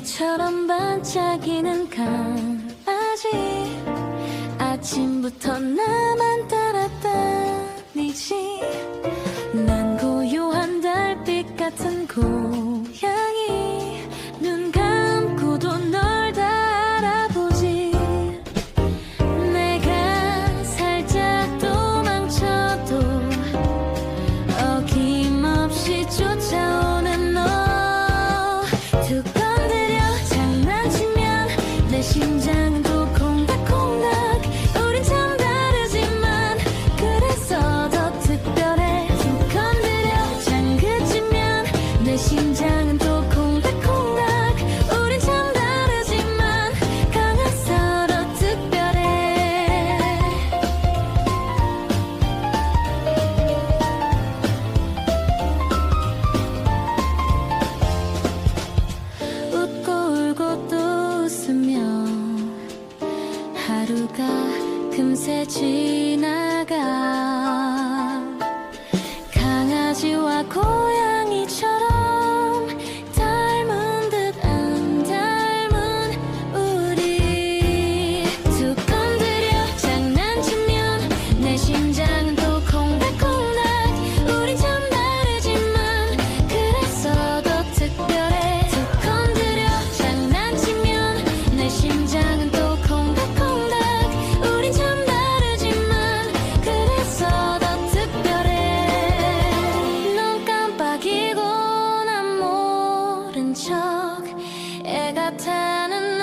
해처럼 반짝이는 강아지. 아침부터 나만 따라다니지. 난 고요한 달빛 같은 곳. 心。起。 척애 같다는